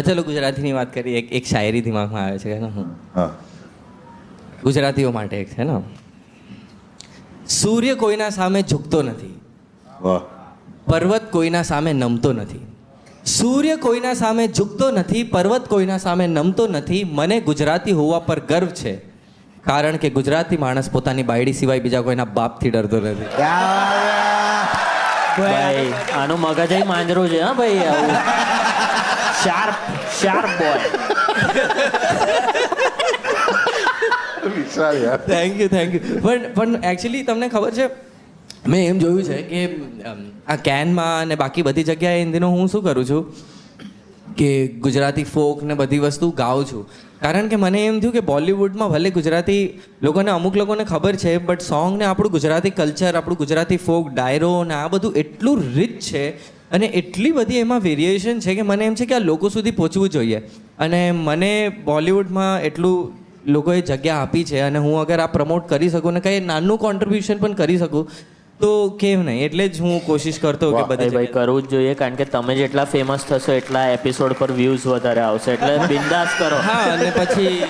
ચલો ગુજરાતીની વાત કરીએ. એક એક શાયરી દિમાગમાં આવે છે ને હું. ગુજરાતીઓ માટે એક છે ને સૂર્ય કોઈના સામે ઝૂકતો નથી. વાહ. પર્વત કોઈના સામે નમતો નથી. સૂર્ય કોઈના સામે ઝૂકતો નથી પર્વત કોઈના સામે નમતો નથી. મને ગુજરાતી હોવા પર ગર્વ છે. કારણ કે ગુજરાતી માણસ પોતાની બાયડી સિવાય બીજા કોઈના બાપથી ડરતો નથી. ભાઈ આનું મગજ માંજરું છે હા ભાઈ આવું. Sharp sharp boy. વિશાલ યાર થેન્ક યુ થેન્ક યુ પણ પણ એકચ્યુઅલી તમને ખબર છે મેં એમ જોયું છે કે આ કેનમાં અને બાકી બધી જગ્યાએ હિન્દીનો હું શું કરું છું? કે ગુજરાતી ફોક ને બધી વસ્તુ ગાઉં છું. કારણ કે મને એમ થયું કે બોલિવૂડમાં ભલે ગુજરાતી લોકોને અમુક લોકોને ખબર છે બટ સોંગ ને આપણું ગુજરાતી કલ્ચર આપણું ગુજરાતી ફોક ડાયરો ને આ બધું એટલું રિચ છે અને એટલી બધી એમાં વેરિએશન છે કે મને એમ છે કે આ લોકો સુધી પહોંચવું જોઈએ. અને મને બોલિવૂડમાં એટલું લોકોએ જગ્યા આપી છે અને હું અગર આ પ્રમોટ કરી શકું ને કંઈ નાનું કોન્ટ્રીબ્યુશન પણ કરી શકું તો કેમ નહીં? એટલે જ હું કોશિશ કરતો કે બધી ભાઈ કરવું જ જોઈએ કારણ કે તમે જેટલા ફેમસ થશો એટલા એપિસોડ પર વ્યૂઝ વધારે આવશે. એટલે બિંદાસ કરો. હા અને પછી